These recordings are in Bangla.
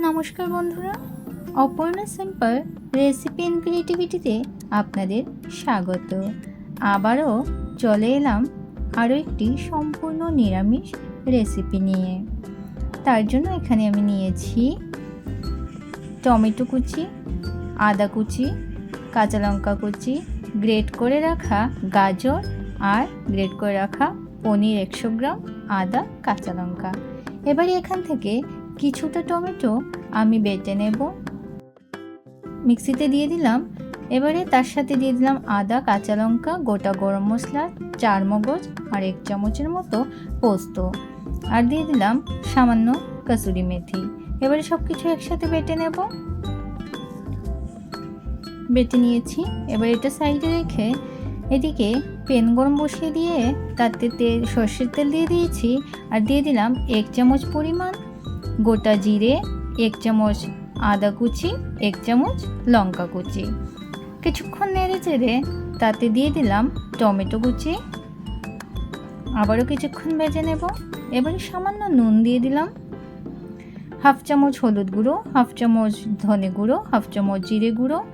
নমস্কার বন্ধুরা। অপর্ণা সিম্পল রেসিপি ইন ক্রিয়েটিভিটিতে আপনাদের স্বাগত। আবারও চলে এলাম আরও একটি সম্পূর্ণ নিরামিষ রেসিপি নিয়ে। তার জন্য এখানে আমি নিয়েছি টমেটো কুচি, আদা কুচি, কাঁচা লঙ্কা কুচি, গ্রেট করে রাখা গাজর আর গ্রেট করে রাখা পনির একশো গ্রাম আদা, কাঁচা লঙ্কা। এবারে এখান থেকে কিছুটা টমেটো আমি বেটে নেব। মিক্সিতে দিয়ে দিলাম। এবারে তার সাথে দিয়ে দিলাম আদা, কাঁচা লঙ্কা, গোটা গরম মশলা চার মগজ আর এক চামচের মতো পোস্ত। আর দিয়ে দিলাম সামান্য কাসুরি মেথি। এবারে সব কিছু একসাথে বেটে নেব। বেটে নিয়েছি। এবার এটা সাইডে রেখে এদিকে পেন গরম বসিয়ে দিয়ে তাতে তেল সর্ষের তেল দিয়ে দিয়েছি। আর দিয়ে দিলাম এক চামচ পরিমাণ গোটা জিরে, এক চামচ আদা কুচি, এক চামচ লঙ্কা কুচি। কিছুক্ষণ নেড়ে চেড়ে তাতে দিয়ে দিলাম টমেটো কুচি। আবারও কিছুক্ষণ ভেজে নেব। এবারে সামান্য নুন দিয়ে দিলাম। হাফ চামচ হলুদ গুঁড়ো, হাফ চামচ ধনে গুঁড়ো, হাফ চামচ জিরে গুঁড়ো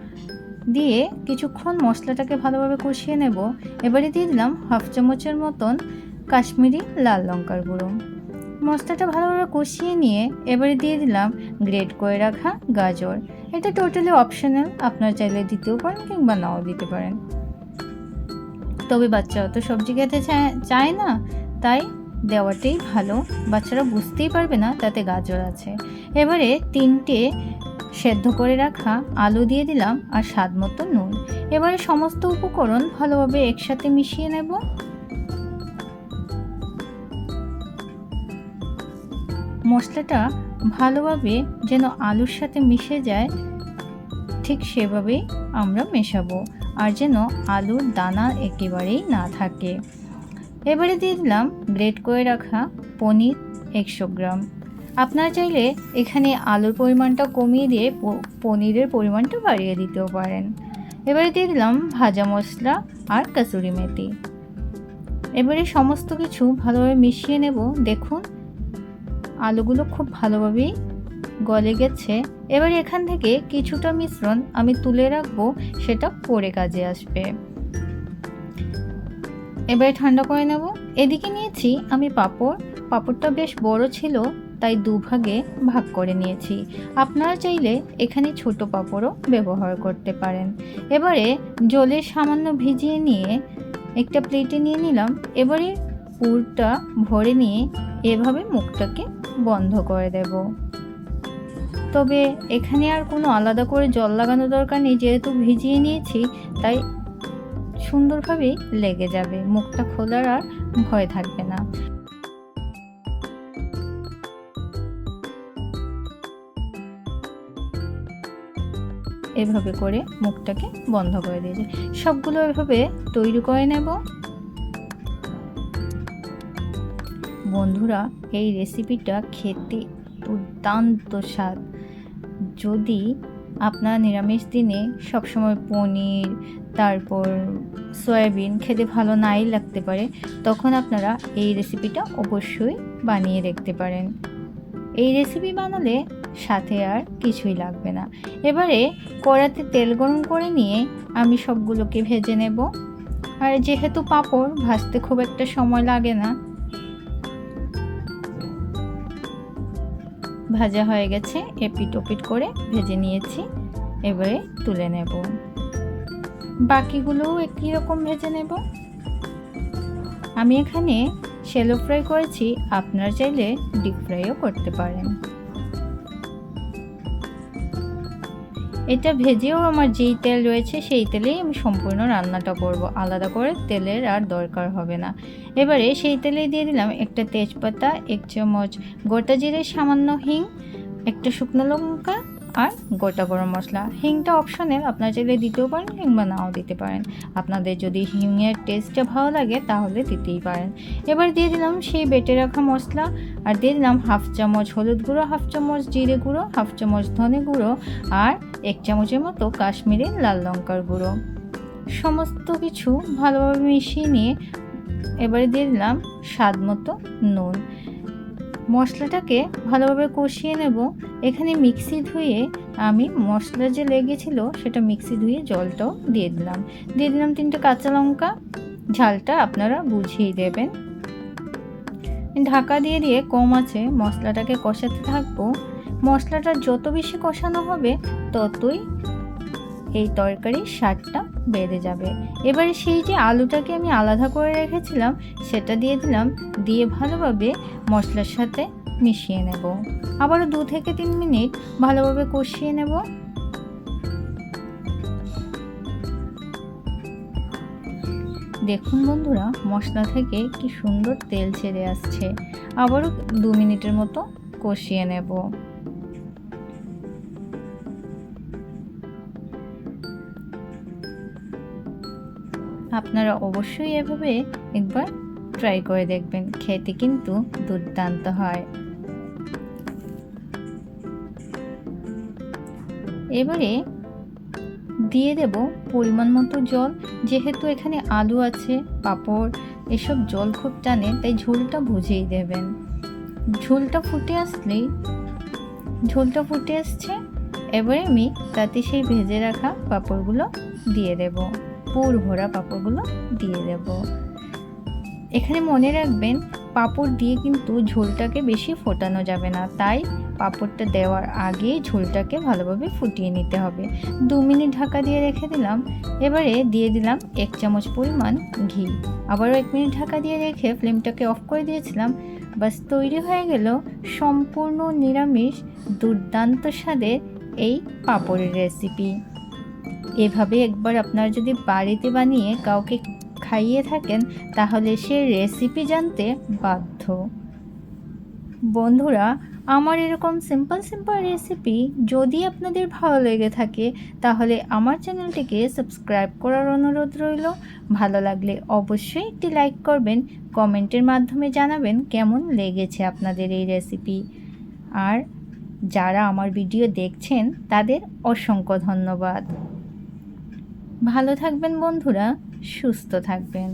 দিয়ে কিছুক্ষণ মশলাটাকে ভালোভাবে কষিয়ে নেব। এবারে দিয়ে দিলাম হাফ চামচের মতন কাশ্মীরি লাল লঙ্কার গুঁড়ো। মশলাটা ভালোভাবে কষিয়ে নিয়ে এবারে দিয়ে দিলাম গ্রেট করে রাখা গাজর। এটা টোটালি অপশনাল আপনার চাইলে দিতেও পারেন কিংবা নাও দিতে পারেন। তবে বাচ্চারা তো সবজি খেতে চায় না, তাই দেওয়াটাই ভালো। বাচ্চারা বুঝতেই পারবে না তাতে গাজর আছে। এবারে তিনটে সেদ্ধ করে রাখা আলু দিয়ে দিলাম আর স্বাদ মতো নুন। এবারে সমস্ত উপকরণ ভালোভাবে একসাথে মিশিয়ে নেব। মশলাটা ভালোভাবে যেন আলুর সাথে মিশে যায়, ঠিক সেভাবেই আমরা মেশাবো আর যেন আলুর দানা একেবারেই না থাকে। এবারে দিয়ে দিলাম গ্রেট করে রাখা পনির একশো গ্রাম। আপনারা চাইলে এখানে আলুর পরিমাণটা কমিয়ে দিয়ে পনিরের পরিমাণটা বাড়িয়ে দিতেও পারেন। এবারে দিয়ে দিলাম ভাজা মশলা আর কাসুরি মেথি। এবারে সমস্ত কিছু ভালোভাবে মিশিয়ে নেব। দেখুন আলুগুলো খুব ভালোভাবেই গলে গেছে। এবার এখান থেকে কিছুটা মিশ্রণ আমি তুলে রাখব, সেটা পরে কাজে আসবে। এবারে ঠান্ডা করে নেব। এদিকে নিয়েছি আমি পাঁপড়। পাঁপড়টা বেশ বড় ছিল, তাই দুভাগে ভাগ করে নিয়েছি। আপনারা চাইলে এখানে ছোট পাঁপড়ও ব্যবহার করতে পারেন। এবারে জলে সামান্য ভিজিয়ে নিয়ে একটা প্লেটে নিয়ে নিলাম। এবারে পুরটা ভরে নিয়ে এভাবে মুখটাকে বন্ধ করে দেব। তবে এখানে আর কোনো আলাদা করে জল লাগানো দরকার নেই, যেহেতু ভিজিয়ে নিয়েছি, তাই সুন্দরভাবেই লেগে যাবে। মুখটা খোলার আর ভয় থাকবে না। এভাবে করে মুখটাকে বন্ধ করে দিয়েছে। সবগুলো এভাবে তৈরি করে নেব। বন্ধুরা, এই রেসিপিটা খেতে দুর্দান্ত স্বাদ। যদি আপনার নিরামিষ দিনে সবসময় পনির, তারপর সয়াবিন খেতে ভালো নাই লাগতে পারে, তখন আপনারা এই রেসিপিটা অবশ্যই বানিয়ে দেখতে পারেন। এই রেসিপি বানালে সাথে আর কিছুই লাগবে না। এবারে কড়াতে তেল গরম করে নিয়ে আমি সবগুলোকে ভেজে নেব। আর যেহেতু পাঁপড়, ভাজতে খুব একটা সময় লাগে না ভাজা হয়ে গেছে, এপিট ওপিট করে ভেজে নিয়েছি, এবারে তুলে নেব। বাকিগুলোও একই রকম ভেজে নেব। আমি এখানে শ্যালো ফ্রাই করেছি, আপনারা চাইলে ডিপ ফ্রাইও করতে পারেন। এটা ভেজেও আমার যেই তেল রয়েছে সেই তেলেই আমি সম্পূর্ণ রান্নাটা করব। আলাদা করে তেলের আর দরকার হবে না। এবারে সেই তেলে দিয়ে দিলাম একটা তেজপাতা, এক চামচ গোটা জিরে সামান্য হিং, একটা শুকনো লঙ্কা আর গোটা গরম মশলা। হিংটা অপশনাল আপনারা চাইলে দিতেও পারেন কিংবা নাও দিতে পারেন। আপনাদের যদি হিংয়ের টেস্টটা ভালো লাগে তাহলে দিতেই পারেন। এবার দিয়ে দিলাম সেই বেটে রাখা মশলা। আর দিয়ে দিলাম হাফ চামচ হলুদ গুঁড়ো, হাফ চামচ জিরে গুঁড়ো, হাফ চামচ ধনে গুঁড়ো আর এক চামচের মতো কাশ্মীরি লাল লঙ্কার গুঁড়ো। সমস্ত কিছু ভালোভাবে মিশিয়ে নিয়ে এবারে দিয়ে দিলাম স্বাদ মতো নুন। মশলাটাকে ভালোভাবে কষিয়ে নেব। এখানে মিক্সি ধুয়ে আমি মশলা যে লেগেছিল সেটা মিক্সি ধুয়ে জলটাও দিয়ে দিলাম। দিয়ে দিলাম তিনটে কাঁচা লঙ্কা, ঝালটা আপনারা বুঝিয়ে দেবেন। ঢাকা দিয়ে দিয়ে কম আছে, মশলাটাকে কষাতে থাকব। মশলাটা যত বেশি কষানো হবে ততই এই তরকারির স্বাদটা বেড়ে যাবে। এবারে সেই যে আলুটাকে আমি আলাদা করে রেখেছিলাম, সেটা দিয়ে দিলাম, দিয়ে ভালোভাবে মশলার সাথে মিশিয়ে নেব। আবারও দু থেকে তিন মিনিট ভালোভাবে কষিয়ে নেব। দেখুন বন্ধুরা, মশলা থেকে কি সুন্দর তেল ছেড়ে আসছে। আবারও দু মিনিটের মতো কষিয়ে নেব। আপনারা অবশ্যই এভাবে একবার ট্রাই করে দেখবেন। খেতে কিন্তু দুর্দান্ত হয়। এবারে দিয়ে দেব পরিমাণ মতো জল। যেহেতু এখানে আলু আছে, পাঁপড়, এসব জল খুব টানে, তাই ঝোলটা বুঝেই দেবেন। ঝোলটা ফুটে আসলেই ঝোলটা ফুটে আসছে, এবারে আমি তাতে সেই ভেজে রাখা পাঁপড়গুলো দিয়ে দেব। পুর ভরা পাঁপড়গুলো দিয়ে দেব। এখানে মনে রাখবেন, পাঁপড় দিয়ে কিন্তু ঝোলটাকে বেশি ফোটানো যাবে না। তাই পাঁপড়টা দেওয়ার আগে ঝোলটাকে ভালোভাবে ফুটিয়ে নিতে হবে। দু মিনিট ঢাকা দিয়ে রেখে দিলাম। এবারে দিয়ে দিলাম এক চামচ পরিমাণ ঘি। আবারও এক মিনিট ঢাকা দিয়ে রেখে ফ্লেমটাকে অফ করে দিয়েছিলাম। বাস তৈরি হয়ে গেল সম্পূর্ণ নিরামিষ দুর্দান্ত স্বাদের এই পাঁপড়ের রেসিপি। এভাবে একবার আপনারা যদি বাড়িতে বানিয়ে কাউকে খাইয়ে থাকেন, তাহলে সে রেসিপি জানতে বাধ্য। বন্ধুরা, আমার এরকম সিম্পল সিম্পল রেসিপি যদি আপনাদের ভালো লেগে থাকে, তাহলে আমার চ্যানেলটিকে সাবস্ক্রাইব করার অনুরোধ রইল। ভালো লাগলে অবশ্যই একটি লাইক করবেন কমেন্টের মাধ্যমে জানাবেন কেমন লেগেছে আপনাদের এই রেসিপি আর যারা আমার ভিডিও দেখছেন, তাদের অসংখ্য ধন্যবাদ। ভালো থাকবেন বন্ধুরা সুস্থ থাকবেন।